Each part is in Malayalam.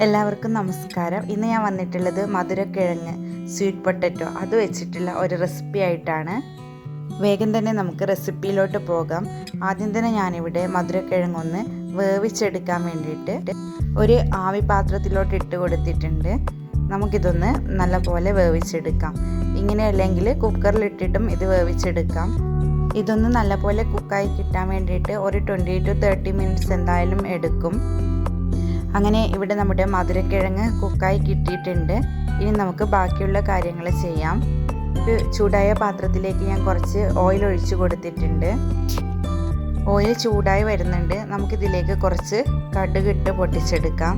എല്ലാവർക്കും നമസ്കാരം. ഇന്ന് ഞാൻ വന്നിട്ടുള്ളത് മധുരക്കിഴങ്ങ് സ്വീറ്റ് പൊട്ടറ്റോ അത് വെച്ചിട്ടുള്ള ഒരു റെസിപ്പി ആയിട്ടാണ്. വേഗം തന്നെ നമുക്ക് റെസിപ്പിയിലോട്ട് പോകാം. ആദ്യം തന്നെ ഞാനിവിടെ മധുരക്കിഴങ്ങ് ഒന്ന് വേവിച്ചെടുക്കാൻ വേണ്ടിയിട്ട് ഒരു ആവി പാത്രത്തിലോട്ട് ഇട്ട് കൊടുത്തിട്ടുണ്ട്. നമുക്കിതൊന്ന് നല്ലപോലെ വേവിച്ചെടുക്കാം. ഇങ്ങനെ അല്ലെങ്കിൽ കുക്കറിലിട്ടിട്ടും ഇത് വേവിച്ചെടുക്കാം. ഇതൊന്ന് നല്ലപോലെ കുക്കായി കിട്ടാൻ വേണ്ടിയിട്ട് ഒരു ട്വന്റി ടു തേർട്ടി മിനിറ്റ്സ് എന്തായാലും എടുക്കും. അങ്ങനെ ഇവിടെ നമ്മുടെ മധുരക്കിഴങ്ങ് കുക്കായി കിട്ടിയിട്ടുണ്ട്. ഇനി നമുക്ക് ബാക്കിയുള്ള കാര്യങ്ങൾ ചെയ്യാം. ഒരു ചൂടായ പാത്രത്തിലേക്ക് ഞാൻ കുറച്ച് ഓയിൽ ഒഴിച്ചു കൊടുത്തിട്ടുണ്ട്. ഓയിൽ ചൂടായി വരുന്നുണ്ട്. നമുക്കിതിലേക്ക് കുറച്ച് കടുക് ഇട്ട് പൊട്ടിച്ചെടുക്കാം.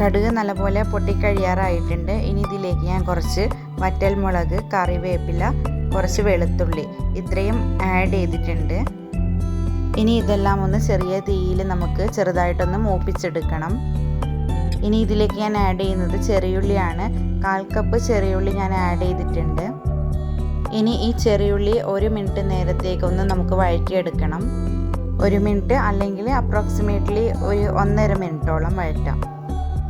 കടുക് നല്ലപോലെ പൊട്ടിക്കഴിയാറായിട്ടുണ്ട്. ഇനി ഇതിലേക്ക് ഞാൻ കുറച്ച് വറ്റൽമുളക് കറിവേപ്പില കുറച്ച് വെളുത്തുള്ളി ഇത്രയും ആഡ് ചെയ്തിട്ടുണ്ട്. ഇനി ഇതെല്ലാം ഒന്ന് ചെറിയ തീയിൽ നമുക്ക് ചെറുതായിട്ടൊന്ന് മൂപ്പിച്ചെടുക്കണം. ഇനി ഇതിലേക്ക് ഞാൻ ആഡ് ചെയ്യുന്നത് ചെറിയുള്ളിയാണ്. കാൽ കപ്പ് ചെറിയുള്ളി ഞാൻ ആഡ് ചെയ്തിട്ടുണ്ട്. ഇനി ഈ ചെറിയുള്ളി ഒരു മിനിറ്റ് നേരത്തേക്കൊന്ന് നമുക്ക് വഴറ്റിയെടുക്കണം. ഒരു മിനിറ്റ് അല്ലെങ്കിൽ അപ്രോക്സിമേറ്റ്ലി ഒരു ഒന്നര മിനിറ്റോളം വഴറ്റാം.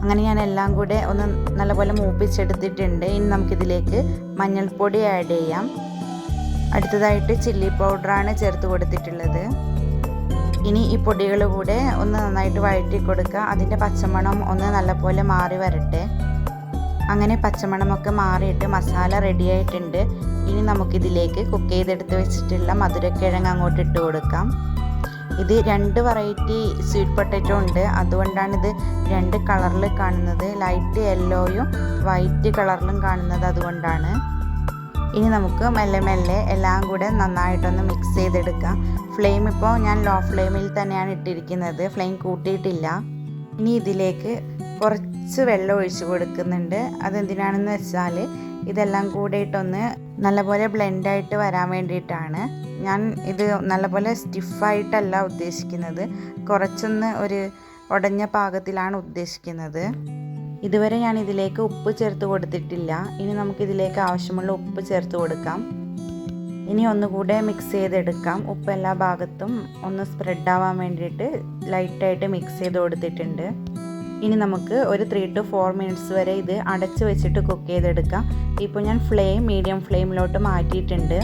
അങ്ങനെ ഞാൻ എല്ലാം കൂടെ ഒന്ന് നല്ലപോലെ മൂപ്പിച്ചെടുത്തിട്ടുണ്ട്. ഇനി നമുക്കിതിലേക്ക് മഞ്ഞൾപ്പൊടി ആഡ് ചെയ്യാം. അടുത്തതായിട്ട് ചില്ലി പൗഡറാണ് ചേർത്ത് കൊടുത്തിട്ടുള്ളത്. ഇനി ഈ പൊടികൾ കൂടെ ഒന്ന് നന്നായിട്ട് വഴറ്റി കൊടുക്കുക. അതിന്റെ പച്ചമണം ഒന്ന് നല്ലപോലെ മാറി വരട്ടെ. അങ്ങനെ പച്ചമണമൊക്കെ മാറിയിട്ട് മസാല റെഡി ആയിട്ടുണ്ട്. ഇനി നമുക്കിതിലേക്ക് കുക്ക് ചെയ്തെടുത്ത് വെച്ചിട്ടുള്ള മധുരക്കിഴങ്ങ് അങ്ങോട്ട് ഇട്ട് കൊടുക്കാം. ഇത് രണ്ട് വെറൈറ്റി സ്വീറ്റ് പൊട്ടറ്റോ ഉണ്ട്. അതുകൊണ്ടാണ് ഇത് രണ്ട് കളറിൽ കാണുന്നത്. ലൈറ്റ് യെല്ലോയും വൈറ്റ് കളറിലും കാണുന്നത് അതുകൊണ്ടാണ്. ഇനി നമുക്ക് മെല്ലെ മെല്ലെ എല്ലാം കൂടെ നന്നായിട്ടൊന്ന് മിക്സ് ചെയ്തെടുക്കാം. ഫ്ലെയിം ഇപ്പോൾ ഞാൻ ലോ ഫ്ലെയിമിൽ തന്നെയാണ് ഇട്ടിരിക്കുന്നത്. ഫ്ലെയിം കൂട്ടിയിട്ടില്ല. ഇനി ഇതിലേക്ക് കുറച്ച് വെള്ളം ഒഴിച്ചു കൊടുക്കുന്നുണ്ട്. അതെന്തിനാണെന്ന് വെച്ചാൽ ഇതെല്ലാം കൂടെ ഇട്ടൊന്ന് നല്ലപോലെ ബ്ലെൻഡായിട്ട് വരാൻ വേണ്ടിയിട്ടാണ്. ഞാൻ ഇത് നല്ലപോലെ സ്റ്റിഫായിട്ടല്ല ഉദ്ദേശിക്കുന്നത്. കുറച്ചൊന്ന് ഒരു ഉടഞ്ഞ പാകത്തിലാണ് ഉദ്ദേശിക്കുന്നത്. ഇതുവരെ ഞാൻ ഇതിലേക്ക് ഉപ്പ് ചേർത്ത് കൊടുത്തിട്ടില്ല. ഇനി നമുക്കിതിലേക്ക് ആവശ്യമുള്ള ഉപ്പ് ചേർത്ത് കൊടുക്കാം. ഇനി ഒന്നുകൂടെ മിക്സ് ചെയ്തെടുക്കാം. ഉപ്പ് എല്ലാ ഭാഗത്തും ഒന്ന് സ്പ്രെഡ് ആവാൻ വേണ്ടിയിട്ട് ലൈറ്റായിട്ട് മിക്സ് ചെയ്ത് കൊടുത്തിട്ടുണ്ട്. ഇനി നമുക്ക് ഒരു ത്രീ ടു ഫോർ മിനിറ്റ്സ് വരെ ഇത് അടച്ച് വെച്ചിട്ട് കുക്ക് ചെയ്തെടുക്കാം. ഇപ്പോൾ ഞാൻ ഫ്ലെയിം മീഡിയം ഫ്ലെയിമിലോട്ട് മാറ്റിയിട്ടുണ്ട്.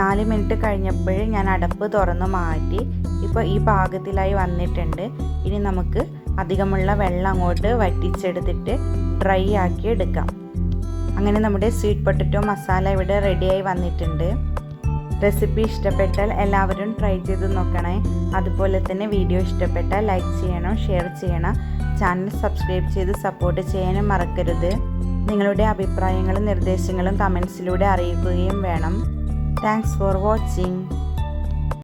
നാല് മിനിറ്റ് കഴിഞ്ഞപ്പോൾ ഞാൻ അടപ്പ് തുറന്ന് മാറ്റി. ഇപ്പോൾ ഈ പാകത്തിലായി വന്നിട്ടുണ്ട്. ഇനി നമുക്ക് അധികമുള്ള വെള്ളം അങ്ങോട്ട് വറ്റിച്ചെടുത്തിട്ട് ഡ്രൈ ആക്കി എടുക്കാം. അങ്ങനെ നമ്മുടെ സ്വീറ്റ് പൊട്ടറ്റോ മസാല ഇവിടെ റെഡിയായി വന്നിട്ടുണ്ട്. റെസിപ്പി ഇഷ്ടപ്പെട്ടാൽ എല്ലാവരും ട്രൈ ചെയ്ത് നോക്കണേ. അതുപോലെ തന്നെ വീഡിയോ ഇഷ്ടപ്പെട്ടാൽ ലൈക്ക് ചെയ്യണം ഷെയർ ചെയ്യണം. ചാനൽ സബ്സ്ക്രൈബ് ചെയ്ത് സപ്പോർട്ട് ചെയ്യാനും മറക്കരുത്. നിങ്ങളുടെ അഭിപ്രായങ്ങളും നിർദ്ദേശങ്ങളും കമൻസിലൂടെ അറിയിക്കുകയും വേണം. Thanks for watching